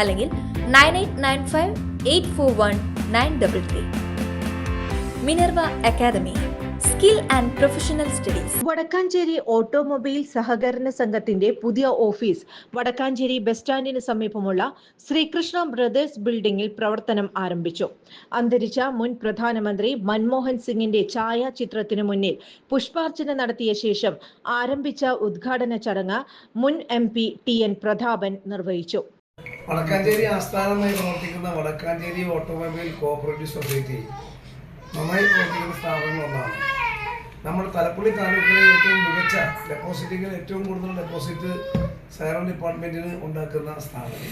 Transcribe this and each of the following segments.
അല്ലെങ്കിൽ nine eight nine five eight four one nine double three. Minerva academy skill and professional studies. Vadakkanchery automobile സഹകരണ സംഘത്തിന്റെ പുതിയ office Vadakkanchery bus സ്റ്റാൻഡിന് സമീപമുള്ള Sreekrishna brothers ബിൽഡിംഗിൽ പ്രവർത്തനം ആരംഭിച്ചു. അന്തരിച്ച മുൻ പ്രധാനമന്ത്രി മൻമോഹൻ സിംഗിന്റെ ഛായാചിത്രത്തിനു മുന്നിൽ പുഷ്പാർച്ചന നടത്തിയ ശേഷം ആരംഭിച്ച ഉദ്ഘാടന ചടങ്ങ് മുൻ M P T N Prathapan നിർവഹിച്ചു. വടക്കാഞ്ചേരി ആസ്ഥാനമായി പ്രവർത്തിക്കുന്ന വടക്കാഞ്ചേരി ഓട്ടോമൊബൈൽ കോഓപ്പറേറ്റീവ് സൊസൈറ്റി നന്നായി പ്രവർത്തിക്കുന്ന സ്ഥാപനങ്ങൾ ഒന്നാണ്. നമ്മുടെ തലപ്പള്ളി താലൂക്കിലെ ഏറ്റവും മികച്ച ഡെപ്പോസിറ്റിങ്ങിൽ ഏറ്റവും കൂടുതൽ ഡെപ്പോസിറ്റ് സൈറോ ഡിപ്പാർട്ട്മെന്റിന് ഉണ്ടാക്കുന്ന സ്ഥാപനം.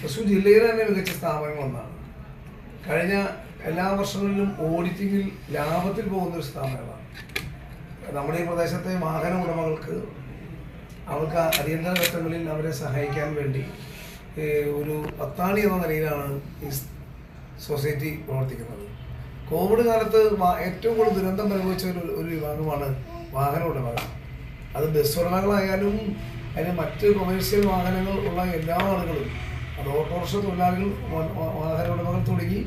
തൃശ്ശൂർ ജില്ലയിലെ തന്നെ മികച്ച സ്ഥാപനങ്ങൾ ഒന്നാണ്. കഴിഞ്ഞ എല്ലാ വർഷങ്ങളിലും ഓഡിറ്റിങ്ങിൽ ലാഭത്തിൽ പോകുന്ന ഒരു സ്ഥാപനമാണ് നമ്മുടെ ഈ പ്രദേശത്തെ വാഹന ഉടമകൾക്ക് അവർക്ക് അടിയന്തര ഘട്ടങ്ങളിൽ അവരെ സഹായിക്കാൻ വേണ്ടി ഒരു പത്താളി എന്ന നിലയിലാണ് ഈ സൊസൈറ്റി പ്രവർത്തിക്കുന്നത്. കോവിഡ് കാലത്ത് ഏറ്റവും കൂടുതൽ ദുരന്തം അനുഭവിച്ച ഒരു ഒരു വിഭാഗമാണ് വാഹന ഉടമകൾ അത് ബസ് ഉടമകളായാലും അതിന് മറ്റ് കൊമേഴ്സ്യൽ വാഹനങ്ങൾ ഉള്ള എല്ലാ ആളുകളും അത് ഓട്ടോറിക്ഷ തൊഴിലാളികൾ വാഹന ഉടമകൾ തുടങ്ങി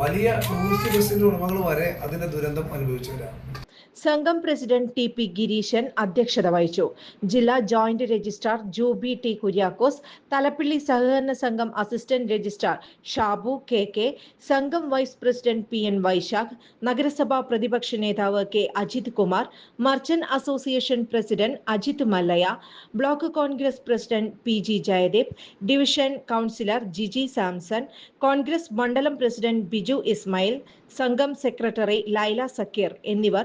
വലിയ ടൂറിസ്റ്റ് ബസ്സിന്റെ ഉടമകൾ വരെ അതിന്റെ ദുരന്തം അനുഭവിച്ചവരാണ്. സംഘം പ്രസിഡന്റ് ടി പി ഗിരീശൻ അധ്യക്ഷത വഹിച്ചു. ജില്ലാ joint registrar Jubi T Kuriakose Thalappilly സഹകരണ സംഘം assistant registrar Shabu K K സംഘം vice president P N Vaishakh നഗരസഭാ പ്രതിപക്ഷ നേതാവ് K Ajith Kumar merchant association president Ajith Mallaya block Congress president P G Jayadev division councillor Jiji Samson Congress മണ്ഡലം president Biju Ismail സംഘം secretary Laila Zakir എന്നിവർ